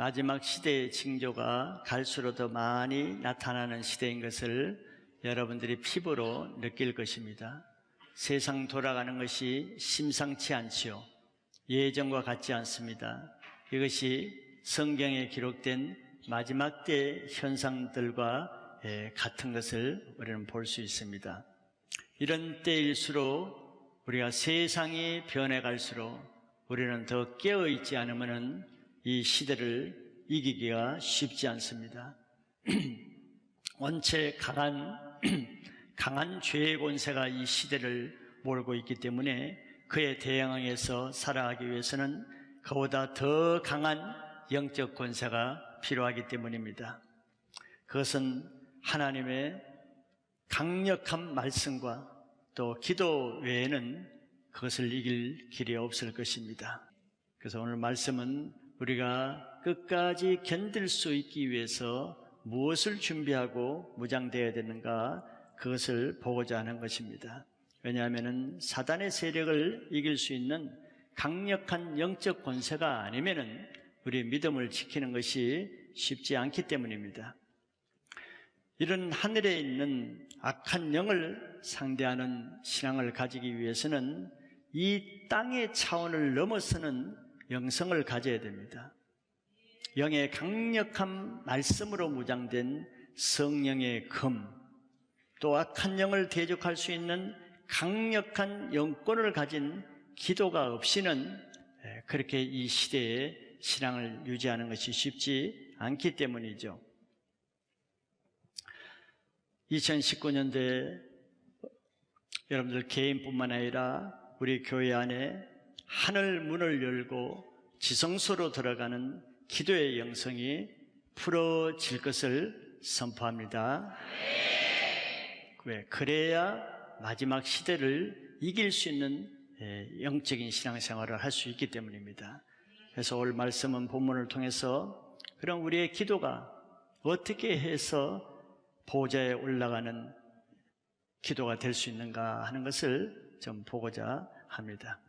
마지막 시대의 징조가 갈수록 더 많이 나타나는 시대인 것을 여러분들이 피부로 느낄 것입니다. 세상 돌아가는 것이 심상치 않지요. 예전과 같지 않습니다. 이것이 성경에 기록된 마지막 때 현상들과 예, 같은 것을 우리는 볼 수 있습니다. 이런 때일수록 우리가 세상이 변해갈수록 우리는 더 깨어있지 않으면 이 시대를 이기기가 쉽지 않습니다. 원체 강한, 강한 죄의 권세가 이 시대를 몰고 있기 때문에 그에 대항해서 살아가기 위해서는 그보다 더 강한 영적 권세가 필요하기 때문입니다. 그것은 하나님의 강력한 말씀과 또 기도 외에는 그것을 이길 길이 없을 것입니다. 그래서 오늘 말씀은 우리가 끝까지 견딜 수 있기 위해서 무엇을 준비하고 무장되어야 되는가 그것을 보고자 하는 것입니다. 왜냐하면 사단의 세력을 이길 수 있는 강력한 영적 권세가 아니면은 우리 믿음을 지키는 것이 쉽지 않기 때문입니다. 이런 하늘에 있는 악한 영을 상대하는 신앙을 가지기 위해서는 이 땅의 차원을 넘어서는 영성을 가져야 됩니다. 영의 강력한 말씀으로 무장된 성령의 금, 또 악한 영을 대적할 수 있는 강력한 영권을 가진 기도가 없이는 그렇게 이 시대에 신앙을 유지하는 것이 쉽지 않기 때문이죠. 2019년도에 여러분들 개인뿐만 아니라 우리 교회 안에 하늘 문을 열고 지성소로 들어가는 기도의 영성이 풀어질 것을 선포합니다. 왜? 그래야 마지막 시대를 이길 수 있는 영적인 신앙생활을 할 수 있기 때문입니다. 그래서 오늘 말씀은 본문을 통해서 그럼 우리의 기도가 어떻게 해서 보좌에 올라가는 기도가 될 수 있는가 하는 것을 좀 보고자 합니다.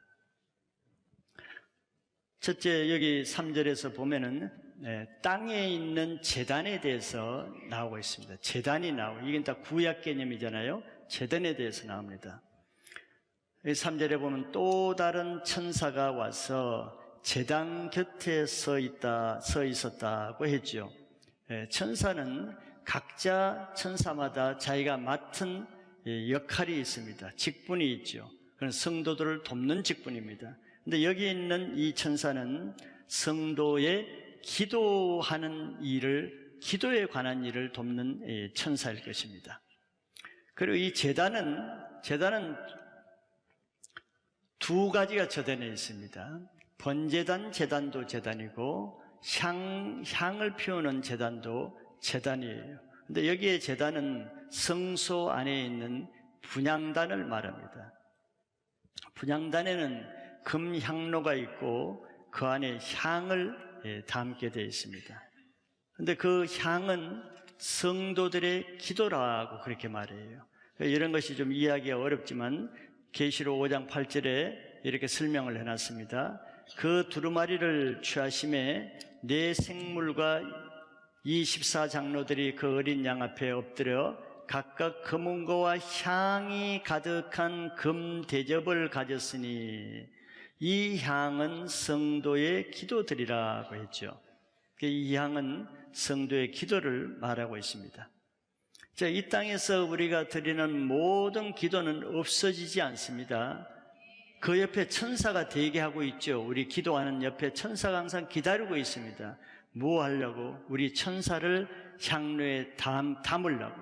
첫째, 여기 3절에서 보면은, 네, 땅에 있는 재단에 대해서 나오고 있습니다. 재단이 나오고, 이게 다 구약 개념이잖아요. 재단에 대해서 나옵니다. 3절에 보면 또 다른 천사가 와서 재단 곁에 서 있다, 서 있었다고 했죠. 네, 천사는 각자 천사마다 자기가 맡은 역할이 있습니다. 직분이 있죠. 그런 성도들을 돕는 직분입니다. 근데 여기 있는 이 천사는 성도의 기도하는 일을, 기도에 관한 일을 돕는 천사일 것입니다. 그리고 이 재단은, 재단은 두 가지가 저단에 있습니다. 번재단, 재단도 재단이고, 향, 향을 피우는 재단도 재단이에요. 근데 여기에 재단은 성소 안에 있는 분양단을 말합니다. 분양단에는 금향로가 있고 그 안에 향을 담게 되어 있습니다. 근데 그 향은 성도들의 기도라고 그렇게 말해요. 이런 것이 좀 이해하기가 어렵지만 계시록 5장 8절에 이렇게 설명을 해놨습니다. 그 두루마리를 취하심에 내 생물과 이 14장로들이 그 어린 양 앞에 엎드려 각각 금은거와 향이 가득한 금 대접을 가졌으니 이 향은 성도의 기도들이라고 했죠. 이 향은 성도의 기도를 말하고 있습니다. 자, 이 땅에서 우리가 드리는 모든 기도는 없어지지 않습니다. 그 옆에 천사가 대기 하고 있죠. 우리 기도하는 옆에 천사가 항상 기다리고 있습니다. 뭐 하려고? 우리 천사를 향로에 담, 담으려고.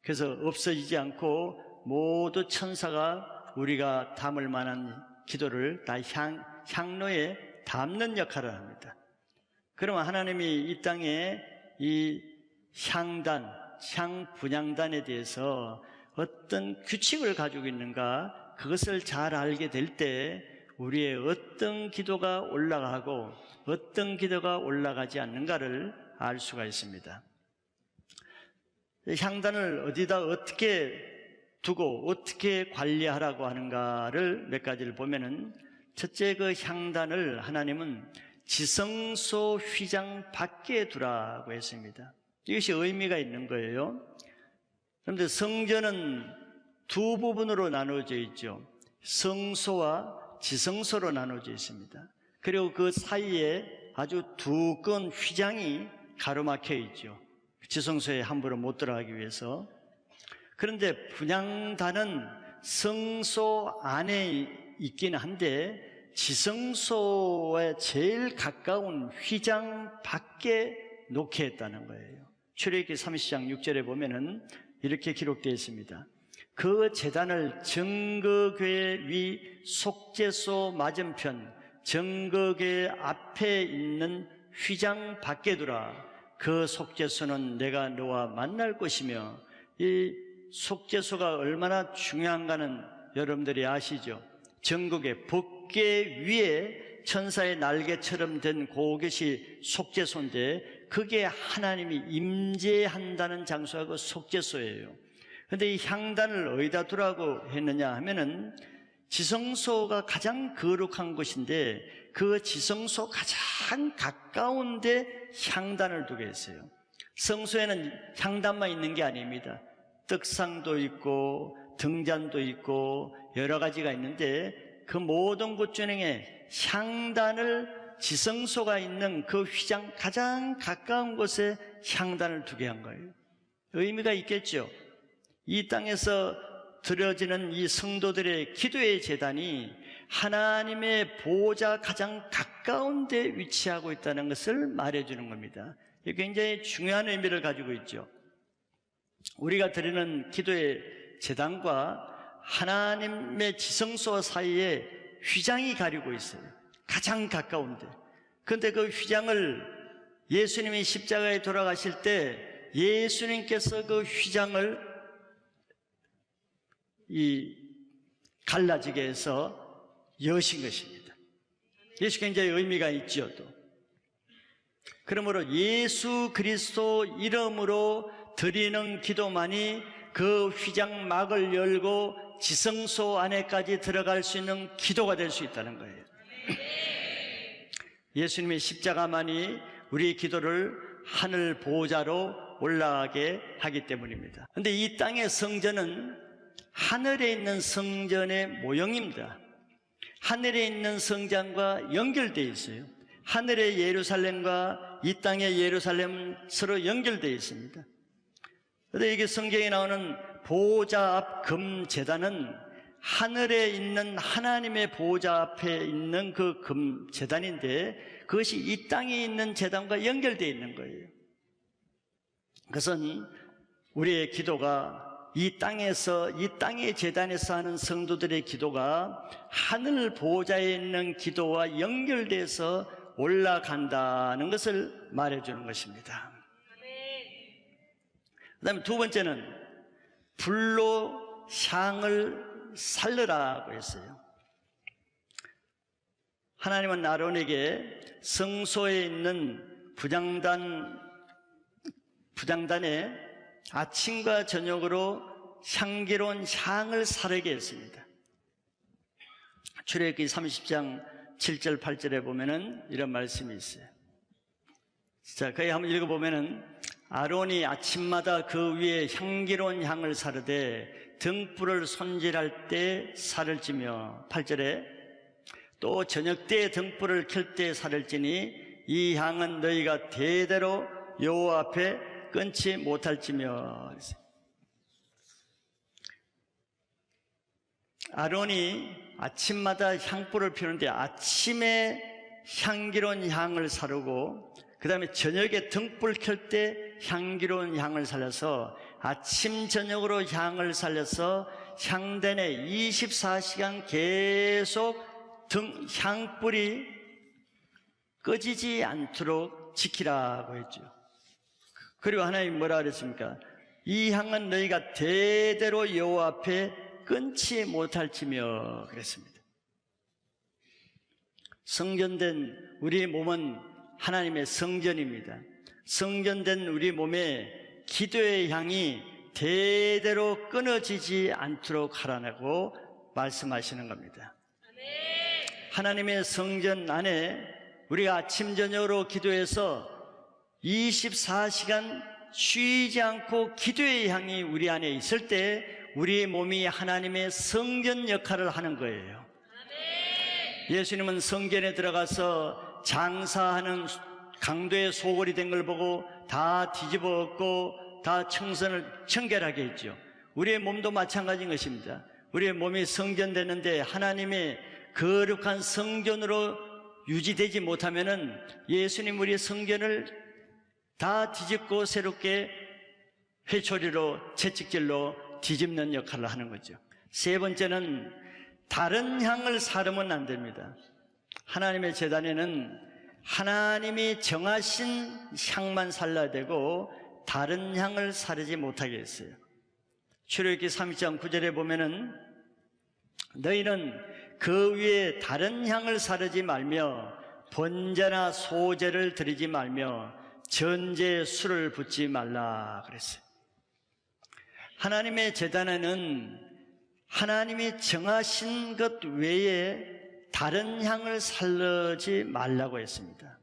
그래서 없어지지 않고 모두 천사가 우리가 담을 만한 기도를 다 향, 향로에 담는 역할을 합니다. 그러면 하나님이 이 땅에 이 향단, 향 분양단에 대해서 어떤 규칙을 가지고 있는가 그것을 잘 알게 될 때 우리의 어떤 기도가 올라가고 어떤 기도가 올라가지 않는가를 알 수가 있습니다. 향단을 어디다 어떻게 두고 어떻게 관리하라고 하는가를 몇 가지를 보면은 첫째 그 향단을 하나님은 지성소 휘장 밖에 두라고 했습니다. 이것이 의미가 있는 거예요. 그런데 성전은 두 부분으로 나누어져 있죠. 성소와 지성소로 나누어져 있습니다. 그리고 그 사이에 아주 두꺼운 휘장이 가로막혀 있죠. 지성소에 함부로 못 들어가기 위해서. 그런데 분양단은 성소 안에 있긴 한데 지성소에 제일 가까운 휘장 밖에 놓게 했다는 거예요. 출애굽기 30장 6절에 보면은 이렇게 기록되어 있습니다. 그 재단을 정거궤 위 속죄소 맞은편 정거궤 앞에 있는 휘장 밖에 두라. 그 속죄소는 내가 너와 만날 것이며 이 속죄소가 얼마나 중요한가는 여러분들이 아시죠? 전국의 법계 위에 천사의 날개처럼 된 그것이 속죄소인데 그게 하나님이 임재한다는 장소가 그 속죄소예요. 근데 이 향단을 어디다 두라고 했느냐 하면은 지성소가 가장 거룩한 곳인데 그 지성소 가장 가까운데 향단을 두게 했어요. 성소에는 향단만 있는 게 아닙니다. 떡상도 있고 등잔도 있고 여러 가지가 있는데 그 모든 곳 중에 향단을 지성소가 있는 그 휘장 가장 가까운 곳에 향단을 두게 한 거예요. 의미가 있겠죠. 이 땅에서 드려지는 이 성도들의 기도의 재단이 하나님의 보호자 가장 가까운 데 위치하고 있다는 것을 말해주는 겁니다. 굉장히 중요한 의미를 가지고 있죠. 우리가 드리는 기도의 재단과 하나님의 지성소 사이에 휘장이 가리고 있어요. 가장 가까운데. 그런데 그 휘장을 예수님이 십자가에 돌아가실 때 예수님께서 그 휘장을 이 갈라지게 해서 여신 것입니다. 예수 굉장히 의미가 있지요, 또. 그러므로 예수 그리스도 이름으로 드리는 기도만이 그 휘장 막을 열고 지성소 안에까지 들어갈 수 있는 기도가 될 수 있다는 거예요. 예수님의 십자가만이 우리 기도를 하늘 보호자로 올라가게 하기 때문입니다. 근데 이 땅의 성전은 하늘에 있는 성전의 모형입니다. 하늘에 있는 성전과 연결되어 있어요. 하늘의 예루살렘과 이 땅의 예루살렘은 서로 연결되어 있습니다. 그런데 이게 성경에 나오는 보호자 앞 금재단은 하늘에 있는 하나님의 보호자 앞에 있는 그 금재단인데 그것이 이 땅에 있는 재단과 연결되어 있는 거예요. 그것은 우리의 기도가 이 땅에서 이 땅의 재단에서 하는 성도들의 기도가 하늘 보호자에 있는 기도와 연결돼서 올라간다는 것을 말해주는 것입니다. 그 다음에 두 번째는 불로 향을 살르라고 했어요. 하나님은 아론에게 성소에 있는 부장단, 부장단에 아침과 저녁으로 향기로운 향을 사르게 했습니다. 출애굽기 30장 7절 8절에 보면은 이런 말씀이 있어요. 자, 거기 한번 읽어 보면은 아론이 아침마다 그 위에 향기로운 향을 사르되 등불을 손질할 때 살을 찌며 8절에 또 저녁 때 등불을 켤 때 살을 찌니 이 향은 너희가 대대로 여호와 앞에 끊지 못할지며 아론이 아침마다 향불을 피우는데 아침에 향기로운 향을 사르고 그 다음에 저녁에 등불 켤때 향기로운 향을 살려서 아침 저녁으로 향을 살려서 향단에 24시간 계속 등 향불이 꺼지지 않도록 지키라고 했죠. 그리고 하나님 뭐라 그랬습니까? 이 향은 너희가 대대로 여호와 앞에 끊지 못할지며 그랬습니다. 성전된 우리의 몸은 하나님의 성전입니다. 성전된 우리 몸에 기도의 향이 대대로 끊어지지 않도록 하라고 말씀하시는 겁니다. 하나님의 성전 안에 우리가 아침 저녁으로 기도해서 24시간 쉬지 않고 기도의 향이 우리 안에 있을 때 우리의 몸이 하나님의 성전 역할을 하는 거예요. 예수님은 성전에 들어가서 장사하는 강도의 소골이 된 걸 보고 다 뒤집어 엎고 다 청선을 청결하게 했죠. 우리의 몸도 마찬가지인 것입니다. 우리의 몸이 성전되는데 하나님의 거룩한 성전으로 유지되지 못하면은 예수님 우리의 성전을 다 뒤집고 새롭게 회초리로 채찍질로 뒤집는 역할을 하는 거죠. 세 번째는 다른 향을 사르면 안 됩니다. 하나님의 재단에는 하나님이 정하신 향만 살라야 되고 다른 향을 사르지 못하게 했어요. 출애굽기 3장 9절에 보면은 너희는 그 위에 다른 향을 사르지 말며 번제나 소제를 드리지 말며 전제 술을 붓지 말라 그랬어요. 하나님의 재단에는 하나님이 정하신 것 외에 다른 향을 살르지 말라고 했습니다.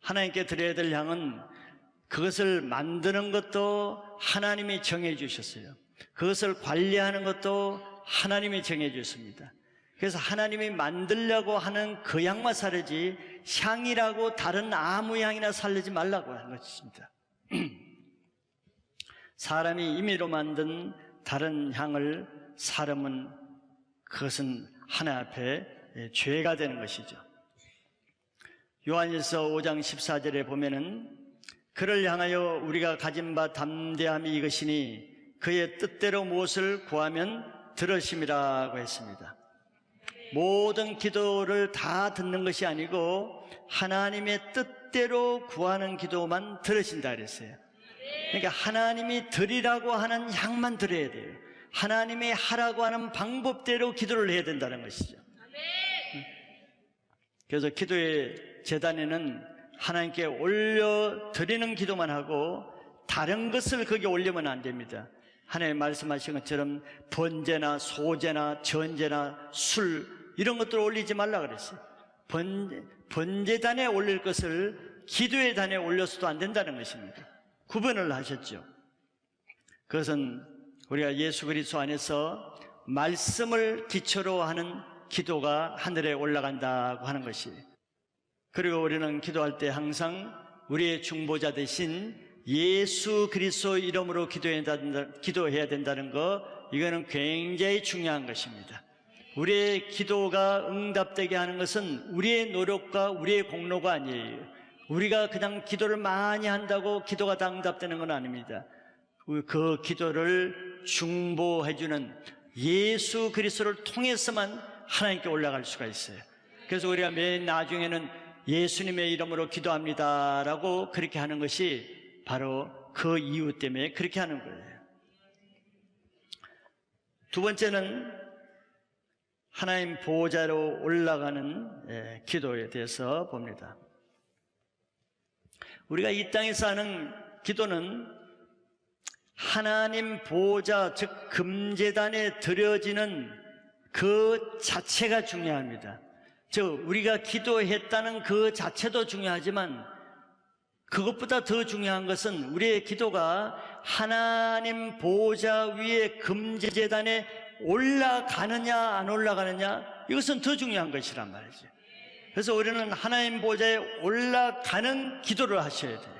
하나님께 드려야 될 향은 그것을 만드는 것도 하나님이 정해 주셨어요. 그것을 관리하는 것도 하나님이 정해 주셨습니다. 그래서 하나님이 만들려고 하는 그 향만 사르지 향이라고 다른 아무 향이나 살리지 말라고 하는 것입니다. 사람이 임의로 만든 다른 향을 사르면 그것은 하나 앞에 예, 죄가 되는 것이죠. 요한일서 5장 14절에 보면은 그를 향하여 우리가 가진 바 담대함이 이것이니 그의 뜻대로 무엇을 구하면 들으심이라고 했습니다. 모든 기도를 다 듣는 것이 아니고 하나님의 뜻대로 구하는 기도만 들으신다 그랬어요. 그러니까 하나님이 드리라고 하는 향만 들어야 돼요. 하나님이 하라고 하는 방법대로 기도를 해야 된다는 것이죠. 그래서 기도의 재단에는 하나님께 올려 드리는 기도만 하고 다른 것을 거기 올리면 안 됩니다. 하나님 말씀하신 것처럼 번제나 소제나 전제나 술 이런 것들을 올리지 말라 그랬어요. 번, 번제단에 올릴 것을 기도의 단에 올려서도 안 된다는 것입니다. 구분을 하셨죠. 그것은 우리가 예수 그리스도 안에서 말씀을 기초로 하는 기도가 하늘에 올라간다고 하는 것이. 그리고 우리는 기도할 때 항상 우리의 중보자 대신 예수 그리스도 이름으로 기도해야 된다- 기도해야 된다는 거, 이거는 굉장히 중요한 것입니다. 우리의 기도가 응답되게 하는 것은 우리의 노력과 우리의 공로가 아니에요. 우리가 그냥 기도를 많이 한다고 기도가 다 응답되는 건 아닙니다. 그 기도를 중보해주는 예수 그리스도를 통해서만 하나님께 올라갈 수가 있어요. 그래서 우리가 맨 나중에는 예수님의 이름으로 기도합니다라고 그렇게 하는 것이 바로 그 이유 때문에 그렇게 하는 거예요. 두 번째는 하나님 보호자로 올라가는 예, 기도에 대해서 봅니다. 우리가 이 땅에서 하는 기도는 하나님 보호자, 즉 금재단에 드려지는 그 자체가 중요합니다. 저 우리가 기도했다는 그 자체도 중요하지만 그것보다 더 중요한 것은 우리의 기도가 하나님 보호자 위에 금재단에 올라가느냐 안 올라가느냐 이것은 더 중요한 것이란 말이죠. 그래서 우리는 하나님 보좌에 올라가는 기도를 하셔야 돼요.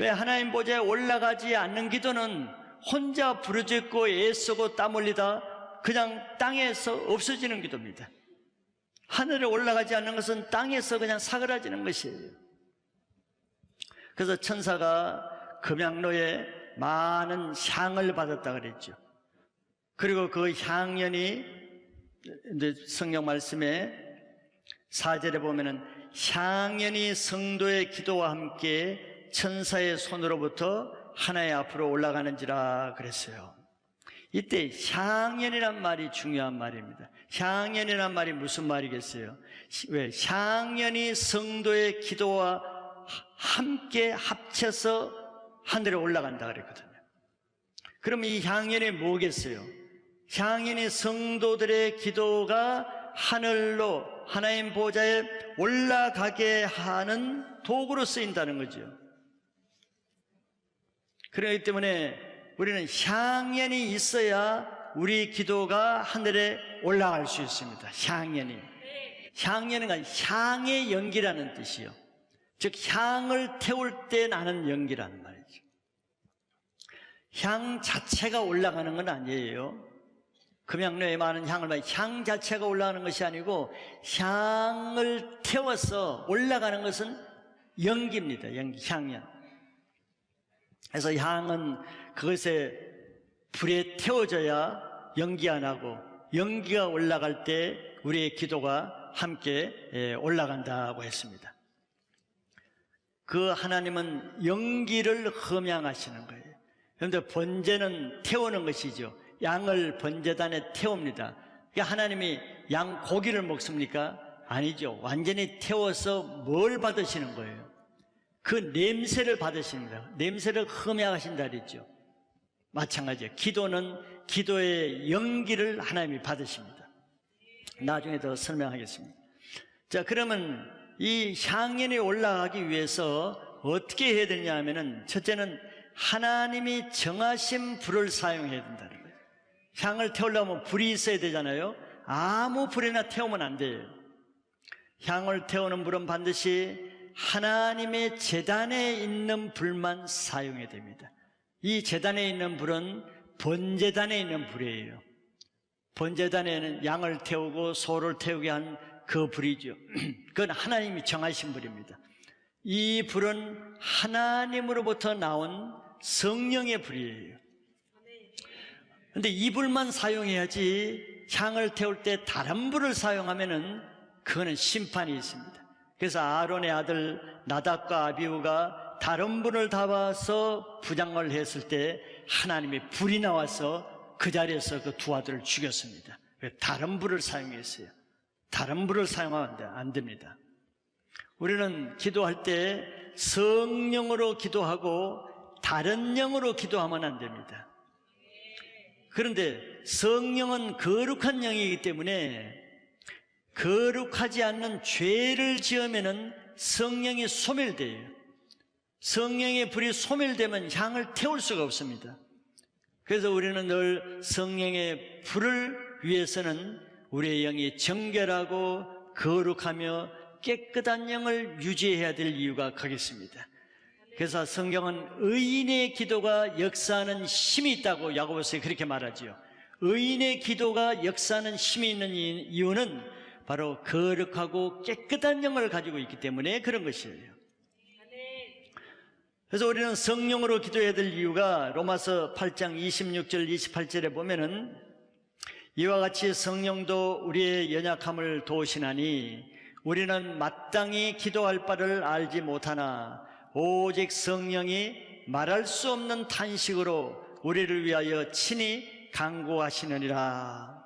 왜 하나님 보좌에 올라가지 않는 기도는 혼자 부르짖고 애쓰고 땀 흘리다 그냥 땅에서 없어지는 기도입니다. 하늘에 올라가지 않는 것은 땅에서 그냥 사그라지는 것이에요. 그래서 천사가 금양로에 많은 향을 받았다 그랬죠. 그리고 그 향연이 성경 말씀에 사절에 보면은 향연이 성도의 기도와 함께 천사의 손으로부터 하나의 앞으로 올라가는지라 그랬어요. 이때 향연이란 말이 중요한 말입니다. 향연이란 말이 무슨 말이겠어요? 왜? 향연이 성도의 기도와 함께 합쳐서 하늘에 올라간다 그랬거든요. 그럼 이 향연이 뭐겠어요? 향연이 성도들의 기도가 하늘로 하나님 보좌에 올라가게 하는 도구로 쓰인다는 거죠. 그렇기 때문에 우리는 향연이 있어야 우리 기도가 하늘에 올라갈 수 있습니다. 향연이. 향연은 향의 연기라는 뜻이요. 즉 향을 태울 때 나는 연기라는 말이죠. 향 자체가 올라가는 건 아니에요. 금양로에 많은 향을 말, 향 자체가 올라가는 것이 아니고 향을 태워서 올라가는 것은 연기입니다. 연기, 향연. 그래서 향은 그것에 불에 태워져야 연기 안 하고 연기가 올라갈 때 우리의 기도가 함께 예, 올라간다고 했습니다. 그 하나님은 연기를 흠양하시는 거예요. 그런데 번제는 태우는 것이죠. 양을 번제단에 태웁니다. 그러니까 하나님이 양 고기를 먹습니까? 아니죠. 완전히 태워서 뭘 받으시는 거예요? 그 냄새를 받으십니다. 냄새를 흠양하신다 그랬죠. 마찬가지예요. 기도는 기도의 연기를 하나님이 받으십니다. 나중에 더 설명하겠습니다. 자, 그러면 이 향연이 올라가기 위해서 어떻게 해야 되냐 하면은 첫째는 하나님이 정하신 불을 사용해야 된다는 거예요. 향을 태우려면 불이 있어야 되잖아요. 아무 불이나 태우면 안 돼요. 향을 태우는 불은 반드시 하나님의 재단에 있는 불만 사용해야 됩니다. 이 재단에 있는 불은 번제단에 있는 불이에요. 번제단에는 양을 태우고 소를 태우게 한 그 불이죠. 그건 하나님이 정하신 불입니다. 이 불은 하나님으로부터 나온 성령의 불이에요. 근데 이 불만 사용해야지 향을 태울 때 다른 불을 사용하면은 그거는 심판이 있습니다. 그래서 아론의 아들 나답과 아비우가 다른 불을 담아서 부장을 했을 때 하나님의 불이 나와서 그 자리에서 그 두 아들을 죽였습니다. 다른 불을 사용했어요. 다른 불을 사용하면 안 됩니다. 우리는 기도할 때 성령으로 기도하고 다른 영으로 기도하면 안 됩니다. 그런데 성령은 거룩한 영이기 때문에 거룩하지 않는 죄를 지으면은 성령이 소멸돼요. 성령의 불이 소멸되면 향을 태울 수가 없습니다. 그래서 우리는 늘 성령의 불을 위해서는 우리의 영이 정결하고 거룩하며 깨끗한 영을 유지해야 될 이유가 거겠습니다. 그래서 성경은 의인의 기도가 역사하는 힘이 있다고 야고보서에 그렇게 말하지요. 의인의 기도가 역사하는 힘이 있는 이유는 바로 거룩하고 깨끗한 영을 가지고 있기 때문에 그런 것이에요. 그래서 우리는 성령으로 기도해야 될 이유가 로마서 8장 26절 28절에 보면은 이와 같이 성령도 우리의 연약함을 도우시나니 우리는 마땅히 기도할 바를 알지 못하나 오직 성령이 말할 수 없는 탄식으로 우리를 위하여 친히 강구하시느니라.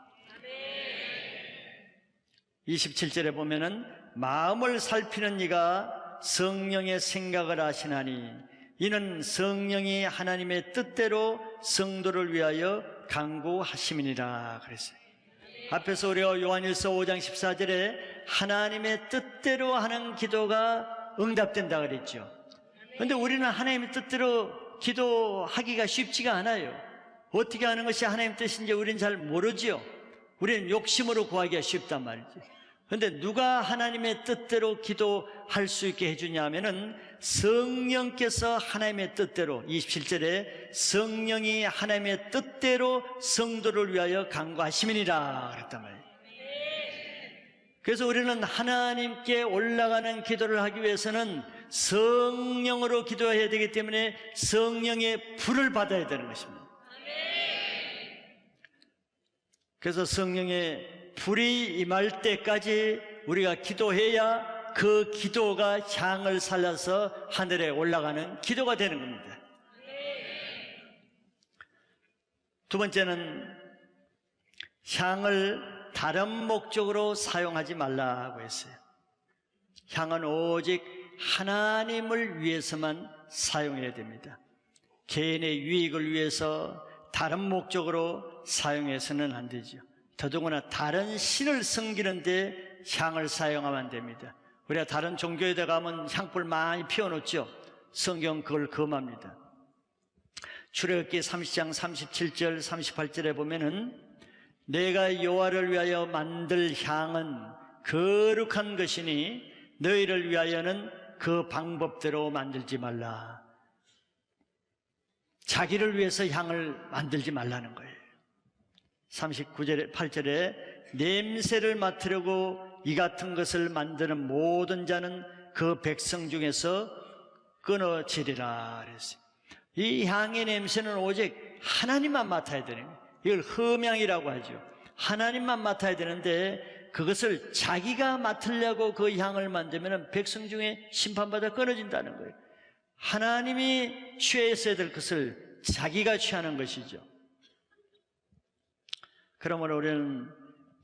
27절에 보면은 마음을 살피는 이가 성령의 생각을 하시나니 이는 성령이 하나님의 뜻대로 성도를 위하여 강구하심이니라 그랬어요. 앞에서 우리가 요한일서 5장 14절에 하나님의 뜻대로 하는 기도가 응답된다 그랬죠. 근데 우리는 하나님의 뜻대로 기도하기가 쉽지가 않아요. 어떻게 하는 것이 하나님 뜻인지 우리는 잘 모르지요. 우리는 욕심으로 구하기가 쉽단 말이죠. 근데 누가 하나님의 뜻대로 기도할 수 있게 해주냐 하면은 성령께서 하나님의 뜻대로 27절에 성령이 하나님의 뜻대로 성도를 위하여 강구하시민이라 그랬단 말이에요. 그래서 우리는 하나님께 올라가는 기도를 하기 위해서는 성령으로 기도해야 되기 때문에 성령의 불을 받아야 되는 것입니다. 그래서 성령의 불이 임할 때까지 우리가 기도해야 그 기도가 향을 살려서 하늘에 올라가는 기도가 되는 겁니다. 두 번째는 향을 다른 목적으로 사용하지 말라고 했어요. 향은 오직 하나님을 위해서만 사용해야 됩니다. 개인의 유익을 위해서 다른 목적으로 사용해서는 안 되죠. 더더구나 다른 신을 섬기는데 향을 사용하면 안 됩니다. 우리가 다른 종교에 가면 향불 많이 피워놓죠. 성경 그걸 금합니다. 출애굽기 30장 37절 38절에 보면은 내가 여호와를 위하여 만들 향은 거룩한 것이니 너희를 위하여는 그 방법대로 만들지 말라. 자기를 위해서 향을 만들지 말라는 거예요. 39절에 8절에 냄새를 맡으려고 이 같은 것을 만드는 모든 자는 그 백성 중에서 끊어지리라 그랬어요. 이 향의 냄새는 오직 하나님만 맡아야 되는 거예요. 이걸 흠향이라고 하죠. 하나님만 맡아야 되는데 그것을 자기가 맡으려고 그 향을 만들면 백성 중에 심판받아 끊어진다는 거예요. 하나님이 취했어야 될 것을 자기가 취하는 것이죠. 그러므로 우리는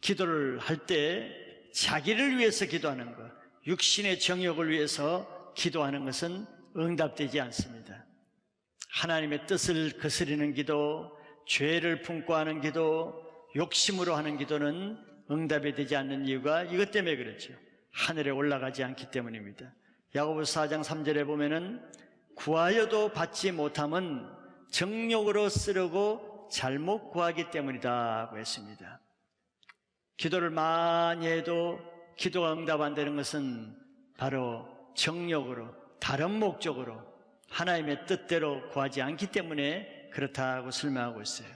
기도를 할 때 자기를 위해서 기도하는 것, 육신의 정욕을 위해서 기도하는 것은 응답되지 않습니다. 하나님의 뜻을 거스리는 기도, 죄를 품고 하는 기도, 욕심으로 하는 기도는 응답이 되지 않는 이유가 이것 때문에 그렇죠. 하늘에 올라가지 않기 때문입니다. 야고보서 4장 3절에 보면은 구하여도 받지 못함은 정욕으로 쓰려고 잘못 구하기 때문이다고 했습니다. 기도를 많이 해도 기도가 응답 안 되는 것은 바로 정욕으로 다른 목적으로 하나님의 뜻대로 구하지 않기 때문에 그렇다고 설명하고 있어요.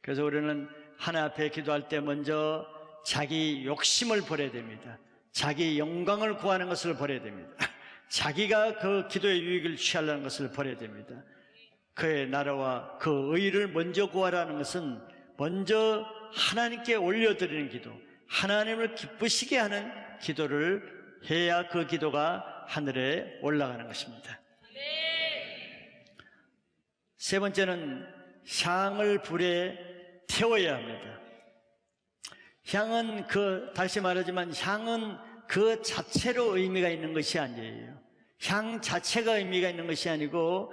그래서 우리는 하나 앞에 기도할 때 먼저 자기 욕심을 버려야 됩니다. 자기 영광을 구하는 것을 버려야 됩니다. 자기가 그 기도의 유익을 취하려는 것을 버려야 됩니다. 그의 나라와 그 의를 먼저 구하라는 것은 먼저 하나님께 올려드리는 기도, 하나님을 기쁘시게 하는 기도를 해야 그 기도가 하늘에 올라가는 것입니다. 세 번째는 향을 불에 태워야 합니다. 향은 그, 다시 말하지만 향은 그 자체로 의미가 있는 것이 아니에요. 향 자체가 의미가 있는 것이 아니고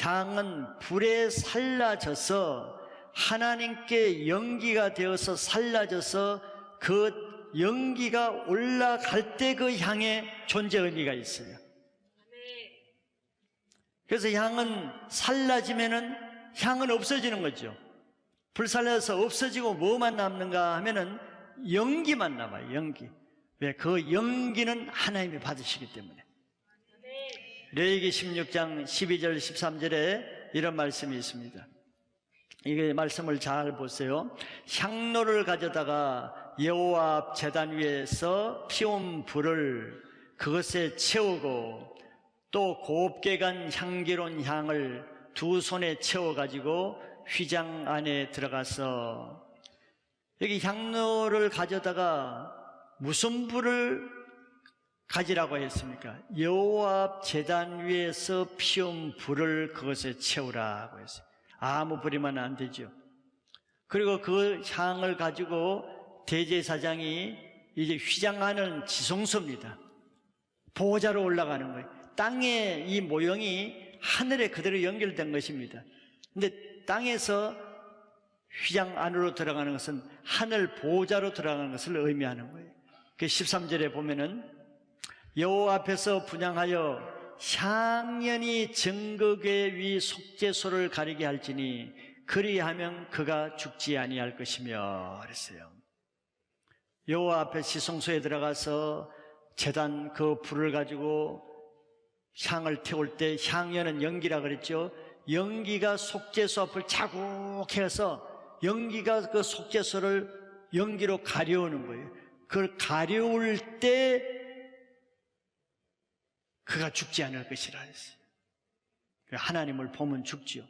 향은 불에 살라져서 하나님께 연기가 되어서 살라져서 그 연기가 올라갈 때 그 향의 존재 의미가 있어요. 그래서 향은 살라지면은 향은 없어지는 거죠. 불살라서 없어지고 뭐만 남는가 하면은 연기만 남아요. 연기. 왜? 그 연기는 하나님이 받으시기 때문에. 레이기 16장 12절 13절에 이런 말씀이 있습니다. 이게 말씀을 잘 보세요. 향로를 가져다가 여호와 앞 제단 위에서 피운 불을 그것에 채우고 또 곱게 간 향기로운 향을 두 손에 채워 가지고 휘장 안에 들어가서 여기 향로를 가져다가 무슨 불을 가지라고 했습니까? 여호와 앞 제단 위에서 피운 불을 그것에 채우라고 했어요. 아무 불이면 안 되죠. 그리고 그 향을 가지고 대제사장이 이제 휘장하는 지성소입니다. 보호자로 올라가는 거예요. 땅에 이 모형이 하늘에 그대로 연결된 것입니다. 근데 땅에서 휘장 안으로 들어가는 것은 하늘 보호자로 들어가는 것을 의미하는 거예요. 그 13절에 보면은 여호와 앞에서 분양하여 향연이 증거궤 위 속죄소를 가리게 할지니 그리하면 그가 죽지 아니할 것이며 그랬어요. 여호와 앞에 시성소에 들어가서 재단 그 불을 가지고 향을 태울 때 향연은 연기라 그랬죠. 연기가 속죄소 앞을 자국해서 연기가 그 속죄소를 연기로 가려우는 거예요. 그걸 가려울 때 그가 죽지 않을 것이라 했어요. 하나님을 보면 죽지요.